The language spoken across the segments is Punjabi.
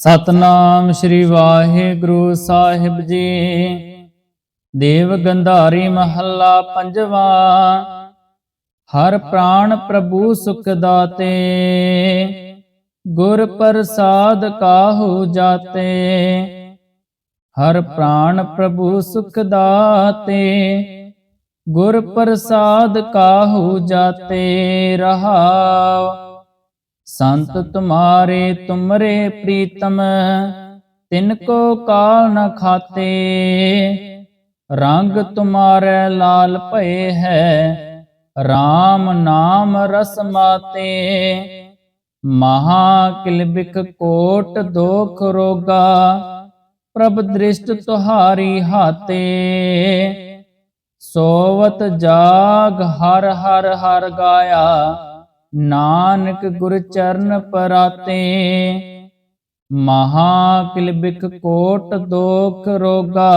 ਸਤਨਾਮ ਸ੍ਰੀ ਵਾਹਿਗੁਰੂ ਸਾਹਿਬ ਜੀ। ਦੇਵ ਗੰਧਾਰੀ ਮਹੱਲਾ ਪੰਜਵਾ। ਹਰ ਪ੍ਰਾਣ ਪ੍ਰਭੂ ਸੁਖ ਦਾਤੇ। ਗੁਰ ਪ੍ਰਸਾਦ ਕਾਹੂ ਜਾਤੇ। ਹਰ ਪ੍ਰਾਣ ਪ੍ਰਭੂ ਸੁਖ ਦਾਤੇ। ਗੁਰ ਪ੍ਰਸਾਦ ਕਾਹੂ ਜਾਤੇ ਰਹਾਉ। ਸੰਤ ਤੁਮਾਰੇ ਤੁਮਰੇ ਪ੍ਰੀਤਮ, ਤਿਨ ਕੋ ਕਾਲ ਨ ਖਾਤੇ। ਰੰਗ ਤੁਮਾਰੇ ਲਾਲ ਭਏ ਹੈ RAM ਨਾਮ ਰਸ ਮਾਤੇ। ਮਹਾ ਕਿਲਬਿਕ ਕੋਟ ਦੋਖ ਰੋਗਾ, ਪ੍ਰਭ ਦ੍ਰਿਸ਼ਟ ਤੁਹਾਰੀ ਹਾਤੇ। ਸੋਵਤ ਜਾਗ ਹਰ ਹਰ ਹਰ ਗਾਇਆ ਨਾਨਕ ਗੁਰ ਚਰਨ ਪਰਾਤੇ ਮਹਾ ਕਿਲਬਿਕ ਕੋਟ ਦੋਖ ਰੋਗਾ,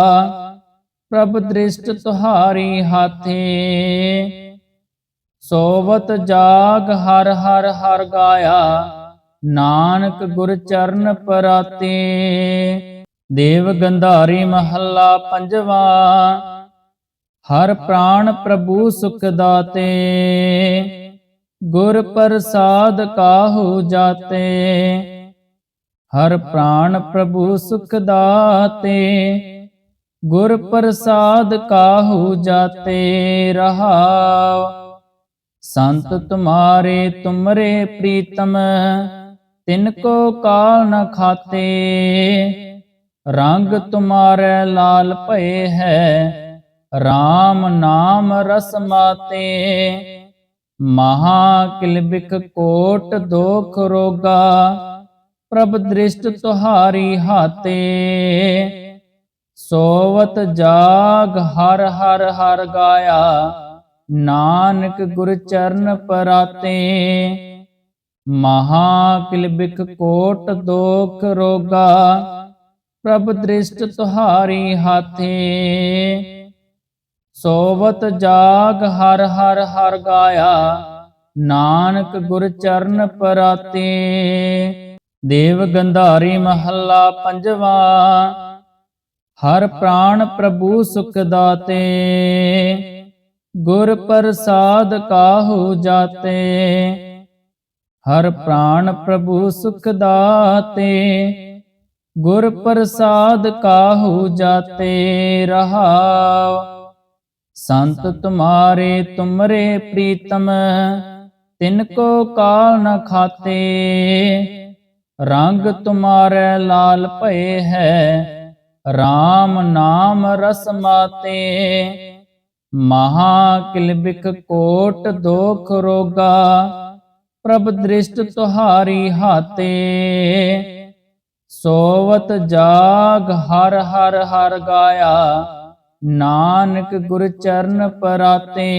ਪ੍ਰਭ ਦ੍ਰਿਸ਼ਟ ਤੁਹਾਰੀ ਹਾਥੇ। ਸੋਵਤ ਜਾਗ ਹਰ ਹਰ ਹਰ ਗਾਇਆ, ਨਾਨਕ ਗੁਰ ਚਰਨ ਪਰਾਤੇ। ਦੇਵ ਗੰਧਾਰੀ ਮਹੱਲਾ ਪੰਜਵਾ, ਹਰ ਪ੍ਰਾਣ ਪ੍ਰਭੂ ਸੁਖ ਦਾਤੇ। ਗੁਰ ਪ੍ਰਸਾਦ ਕਾਹੂ ਜਾਤੇ? ਹਰ ਪ੍ਰਾਣ ਪ੍ਰਭੂ ਸੁਖ ਦਾਤੇ। ਗੁਰ ਪ੍ਰਸਾਦ ਕਾਹੂ ਜਾਤੇ? ਰਹਾਉ। ਸੰਤ ਤੁਮਾਰੇ ਤੁਮਰੇ ਪ੍ਰੀਤਮ, ਤਿਨ ਕੋ ਕਾਲ ਨ ਖਾਤੇ। ਰੰਗ ਤੁਮਾਰੇ ਲਾਲ ਭਏ ਹੈ RAM ਨਾਮ ਰਸ ਮਾਤੇ। ਮਹਾ ਕਿਲਬਿਕ ਕੋਟ ਦੋਖ ਰੋਗਾ, ਪ੍ਰਭ ਦ੍ਰਿਸ਼ਟ ਤੁਹਾਰੀ ਹਾਤੇ। ਸੋਵਤ ਜਾਗ ਹਰ ਹਰ ਹਰ ਗਾਇਆ, ਨਾਨਕ ਗੁਰ ਚਰਨ ਪਰਾਤੇ। ਮਹਾ ਕਿਲਬਿਕ ਕੋਟ ਦੋਖ ਰੋਗਾ, ਪ੍ਰਭ ਦ੍ਰਿਸ਼ਟ ਤੁਹਾਰੀ ਹਾਥੇ ਸੋਵਤ ਜਾਗ ਹਰ ਹਰ ਹਰ ਗਾਇਆ, ਨਾਨਕ ਗੁਰ ਚਰਨ ਪਰਾਤੇ। ਦੇਵ ਗੰਧਾਰੀ ਮਹੱਲਾ ਪੰਜਵਾ, ਹਰ ਪ੍ਰਾਣ ਪ੍ਰਭੂ ਸੁਖ ਦਾਤੇ। ਗੁਰ ਪ੍ਰਸਾਦ ਕਾਹੂ ਜਾਤੇ, ਹਰ ਪ੍ਰਾਣ ਪ੍ਰਭੂ ਸੁਖ ਦਾਤੇ। ਗੁਰ ਪ੍ਰਸਾਦ ਕਾਹੂ ਜਾਤੇ, ਰਹਾਉ। ਸੰਤ ਤੁਮਾਰੇ ਤੁਮਰੇ ਪ੍ਰੀਤਮ, ਤਿਨ ਕੋ ਕਾਲ ਨ ਖਾਤੇ। ਰੰਗ ਤੁਮਾਰੇ ਲਾਲ ਭਏ ਹੈ RAM ਨਾਮ ਰਸ ਮਾਤੇ। ਮਹਾ ਕਿਲਬਿਕ ਕੋਟ ਦੋਖ ਰੋਗਾ, ਪ੍ਰਭ ਦ੍ਰਿਸ਼ਟ ਤੁਹਾਰੀ ਹਾਤੇ। ਸੋਵਤ ਜਾਗ ਹਰ ਹਰ ਹਰ ਗਾਇਆ ਨਾਨਕ ਗੁਰ ਚਰਨ ਪਰਾਤੇ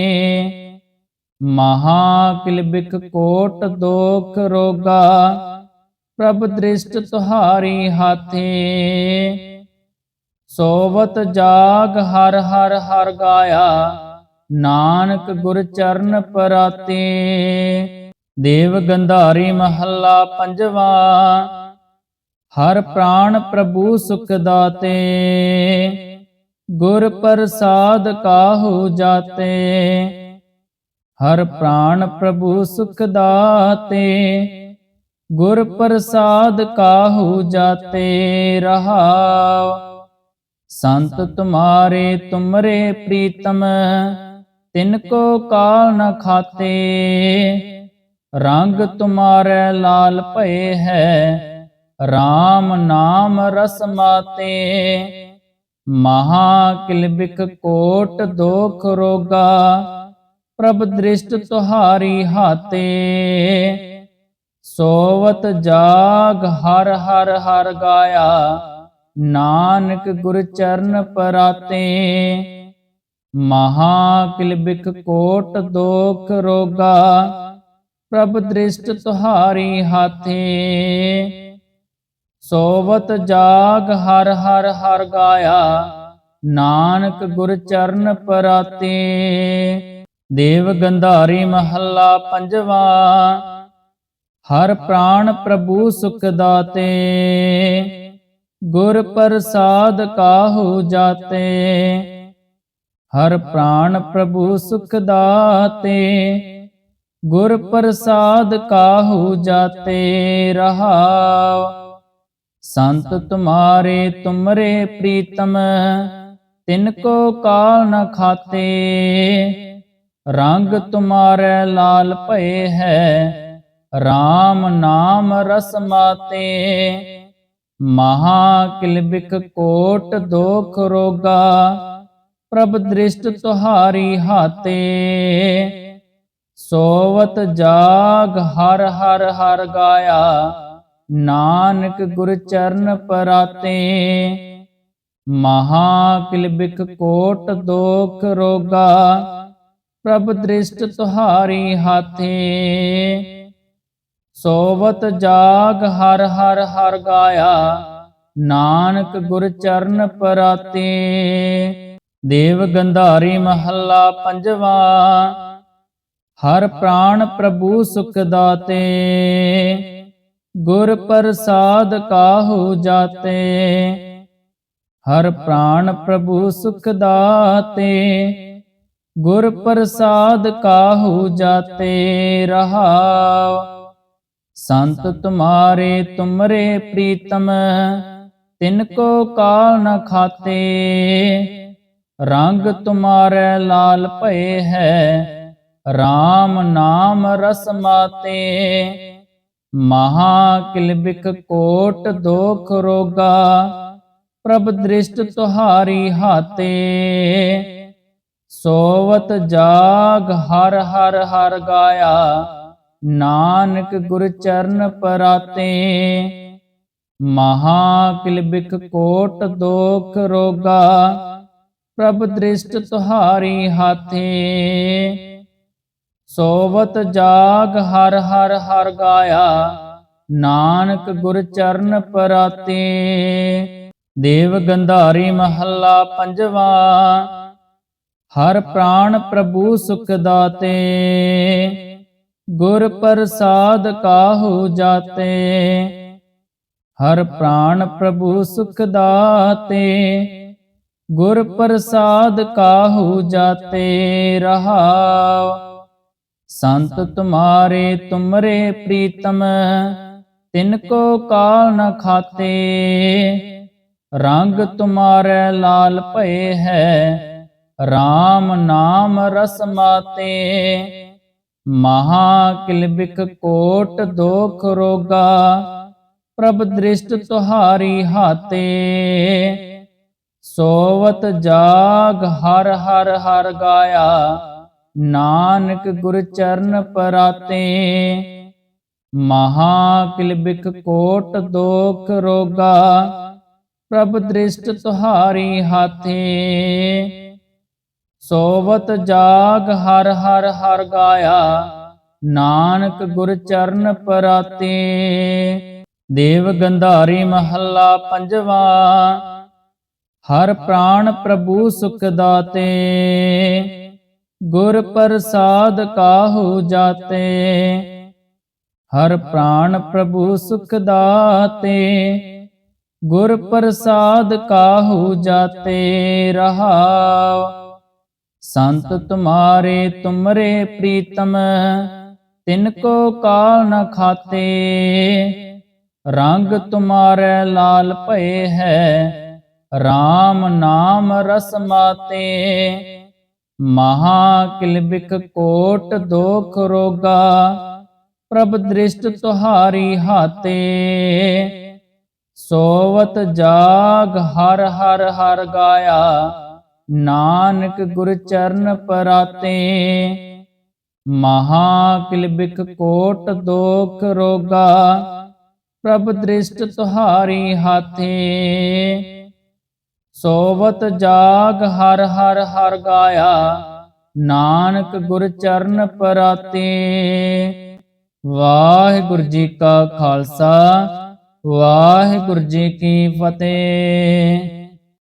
ਮਹਾ ਕਿਲਬਿਕ ਕੋਟ ਦੋਖ ਰੋਗਾ, ਪ੍ਰਭ ਦ੍ਰਿਸ਼ਟ ਤੁਹਾਰੀ ਹਾਥੇ। ਸੋਵਤ ਜਾਗ ਹਰ ਹਰ ਹਰ ਗਾਇਆ, ਨਾਨਕ ਗੁਰ ਚਰਨ ਪਰਾਤੇ। ਦੇਵ ਗੰਧਾਰੀ ਮਹੱਲਾ ਪੰਜਵਾ, ਹਰ ਪ੍ਰਾਣ ਪ੍ਰਭੂ ਸੁਖ ਦਾਤੇ। ਗੁਰ ਪ੍ਰਸਾਦ ਕਾਹੂ ਜਾਤੇ? ਹਰ ਪ੍ਰਾਣ ਪ੍ਰਭੂ ਸੁਖ ਦਾਤੇ। ਗੁਰ ਪ੍ਰਸਾਦ ਕਾਹੂ ਜਾਤੇ? ਰਹਾਉ। ਸੰਤ ਤੁਮਾਰੇ ਤੁਮਰੇ ਪ੍ਰੀਤਮ, ਤਿਨ ਕੋ ਕਾਲ ਨ ਖਾਤੇ। ਰੰਗ ਤੁਮਾਰੇ ਲਾਲ ਭਏ ਹੈ RAM ਨਾਮ ਰਸ ਮਾਤੇ। ਮਹਾ ਕਿਲਬਿਕ ਕੋਟ ਦੋਖ ਰੋਗਾ, ਪ੍ਰਭ ਦ੍ਰਿਸ਼ਟ ਤੁਹਾਰੀ ਹਾਤੇ। ਸੋਵਤ ਜਾਗ ਹਰ ਹਰ ਹਰ ਗਾਇਆ, ਨਾਨਕ ਗੁਰ ਚਰਨ ਪਰਾਤੇ। ਮਹਾ ਕਿਲਬਿਕ ਕੋਟ ਦੋਖ ਰੋਗਾ, ਪ੍ਰਭ ਦ੍ਰਿਸ਼ਟ ਤੁਹਾਰੀ ਹਾਥੇ ਸੋਵਤ ਜਾਗ ਹਰ ਹਰ ਹਰ ਗਾਇਆ, ਨਾਨਕ ਗੁਰ ਚਰਨ ਪਰਾਤੇ। ਦੇਵ ਗੰਧਾਰੀ ਮਹੱਲਾ ਪੰਜਵਾ, ਹਰ ਪ੍ਰਾਣ ਪ੍ਰਭੂ ਸੁਖ ਦਾਤੇ। ਗੁਰ ਪ੍ਰਸਾਦ ਕਾਹੂ ਜਾਤੇ, ਹਰ ਪ੍ਰਾਣ ਪ੍ਰਭੂ ਸੁਖ ਦਾਤੇ। ਗੁਰ ਪ੍ਰਸਾਦ ਕਾਹੂ ਜਾਤੇ ਰਹਾਉ। ਸੰਤ ਤੁਮਾਰੇ ਤੁਮਰੇ ਪ੍ਰੀਤਮ, ਤਿਨ ਕੋ ਕਾਲ ਨ ਖਾਤੇ। ਰੰਗ ਤੁਮਾਰੇ ਲਾਲ ਭਏ ਹੈ RAM ਨਾਮ ਰਸ ਮਾਤੇ। ਮਹਾ ਕਿਲਬਿਕ ਕੋਟ ਦੋਖ ਰੋਗਾ, ਪ੍ਰਭ ਦ੍ਰਿਸ਼ਟ ਤੁਹਾਰੀ ਹਾਤੇ। ਸੋਵਤ ਜਾਗ ਹਰ ਹਰ ਹਰ ਗਾਇਆ ਨਾਨਕ ਗੁਰ ਚਰਨ ਪਰਾਤੇ ਮਹਾ ਕਿਲਬਿਕ ਕੋਟ ਦੋਖ ਰੋਗਾ, ਪ੍ਰਭ ਦ੍ਰਿਸ਼ਟ ਤੁਹਾਰੀ ਹਾਥੇ। ਸੋਵਤ ਜਾਗ ਹਰ ਹਰ ਹਰ ਗਾਇਆ, ਨਾਨਕ ਗੁਰ ਚਰਨ ਪਰਾਤੇ। ਦੇਵ ਗੰਧਾਰੀ ਮਹੱਲਾ ਪੰਜਵਾ, ਹਰ ਪ੍ਰਾਣ ਪ੍ਰਭੂ ਸੁਖ ਦਾਤੇ। ਗੁਰ ਪ੍ਰਸਾਦ ਕਾਹੂ ਜਾਤੇ? ਹਰ ਪ੍ਰਾਣ ਪ੍ਰਭੂ ਸੁਖ ਦਾਤੇ। ਗੁਰ ਪ੍ਰਸਾਦ ਕਾਹੂ ਜਾਤੇ? ਰਹਾਉ। ਸੰਤ ਤੁਮਾਰੇ ਤੁਮਰੇ ਪ੍ਰੀਤਮ, ਤਿਨ ਕੋ ਕਾਲ ਨ ਖਾਤੇ। ਰੰਗ ਤੁਮਾਰੇ ਲਾਲ ਭਏ ਹੈ RAM ਨਾਮ ਰਸ ਮਾਤੇ। ਮਹਾ ਕਿਲਬਿਕ ਕੋਟ ਦੋਖ ਰੋਗਾ, ਪ੍ਰਭ ਦ੍ਰਿਸ਼ਟ ਤੁਹਾਰੀ ਹਾਤੇ। ਸੋਵਤ ਜਾਗ ਹਰ ਹਰ ਹਰ ਗਾਇਆ, ਨਾਨਕ ਗੁਰ ਚਰਨ ਪਰਾਤੇ। ਮਹਾ ਕਿਲਬਿਕ ਕੋਟ ਦੋਖ ਰੋਗਾ, ਪ੍ਰਭ ਦ੍ਰਿਸ਼ਟ ਤੁਹਾਰੀ ਹਾਥੇ ਸੋਵਤ ਜਾਗ ਹਰ ਹਰ ਹਰ ਗਾਇਆ, ਨਾਨਕ ਗੁਰ ਚਰਨ ਪਰਾਤੇ। ਦੇਵ ਗੰਧਾਰੀ ਮਹੱਲਾ ਪੰਜਵਾ, ਹਰ ਪ੍ਰਾਣ ਪ੍ਰਭੂ ਸੁਖ ਦਾਤੇ। ਗੁਰ ਪ੍ਰਸਾਦ ਕਾਹੂ ਜਾਤੇ, ਹਰ ਪ੍ਰਾਣ ਪ੍ਰਭੂ ਸੁਖ ਦਾਤੇ। ਗੁਰ ਪ੍ਰਸਾਦ ਕਾਹੂ ਜਾਤੇ, ਰਹਾਉ। ਸੰਤ ਤੁਮਾਰੇ ਤੁਮਰੇ ਪ੍ਰੀਤਮ, ਤਿਨ ਕੋ ਕਾਲ ਨ ਖਾਤੇ। ਰੰਗ ਤੁਮਾਰੇ ਲਾਲ ਭਏ ਹੈ RAM ਨਾਮ ਰਸ ਮਾਤੇ। ਮਹਾ ਕਿਲਬਿਕ ਕੋਟ ਦੋਖ ਰੋਗਾ, ਪ੍ਰਭ ਦ੍ਰਿਸ਼ਟ ਤੁਹਾਰੀ ਹਾਤੇ। ਸੋਵਤ ਜਾਗ ਹਰ ਹਰ ਹਰ ਗਾਇਆ ਨਾਨਕ ਗੁਰ ਚਰਨ ਪਰਾਤੇ ਮਹਾ ਕਿਲਬਿਕ ਕੋਟ ਦੋਖ ਰੋਗਾ, ਪ੍ਰਭ ਦ੍ਰਿਸ਼ਟ ਤੁਹਾਰੀ ਹਾਥੇ। ਸੋਵਤ ਜਾਗ ਹਰ ਹਰ ਹਰ ਗਾਇਆ, ਨਾਨਕ ਗੁਰ ਚਰਨ ਪਰਾਤੇ। ਦੇਵ ਗੰਧਾਰੀ ਮਹੱਲਾ ਪੰਜਵਾ, ਹਰ ਪ੍ਰਾਣ ਪ੍ਰਭੂ ਸੁਖ ਦਾਤੇ। ਗੁਰ ਪ੍ਰਸਾਦ ਕਾਹੂ ਜਾਤੇ? ਹਰ ਪ੍ਰਾਣ ਪ੍ਰਭੂ ਸੁਖ ਦਾਤੇ। ਗੁਰ ਪ੍ਰਸਾਦ ਕਾਹੂ ਜਾਤੇ? ਰਹਾਉ। ਸੰਤ ਤੁਮਾਰੇ ਤੁਮਰੇ ਪ੍ਰੀਤਮ, ਤਿਨ ਕੋ ਕਾਲ ਨ ਖਾਤੇ। ਰੰਗ ਤੁਮਾਰੇ ਲਾਲ ਭਏ ਹੈ RAM ਨਾਮ ਰਸ ਮਾਤੇ। ਮਹਾ ਕਿਲਬਿਕ ਕੋਟ ਦੋਖ ਰੋਗਾ, ਪ੍ਰਭ ਦ੍ਰਿਸ਼ਟ ਤੁਹਾਰੀ ਹਾਤੇ। ਸੋਵਤ ਜਾਗ ਹਰ ਹਰ ਹਰ ਗਾਇਆ, ਨਾਨਕ ਗੁਰ ਚਰਨ ਪਰਾਤੇ। ਮਹਾ ਕਿਲਬਿਕ ਕੋਟ ਦੋਖ ਰੋਗਾ, ਪ੍ਰਭ ਦ੍ਰਿਸ਼ਟ ਤੁਹਾਰੀ ਹਾਥੇ ਸੋਵਤ ਜਾਗ ਹਰ ਹਰ ਹਰ ਗਾਇਆ, ਨਾਨਕ ਗੁਰ ਚਰਨ ਪਰਾਤੇ। ਵਾਹਿਗੁਰੂ ਜੀ ਕਾ ਖਾਲਸਾ, ਵਾਹਿਗੁਰੂ ਜੀ ਕੀ ਫਤਿਹ।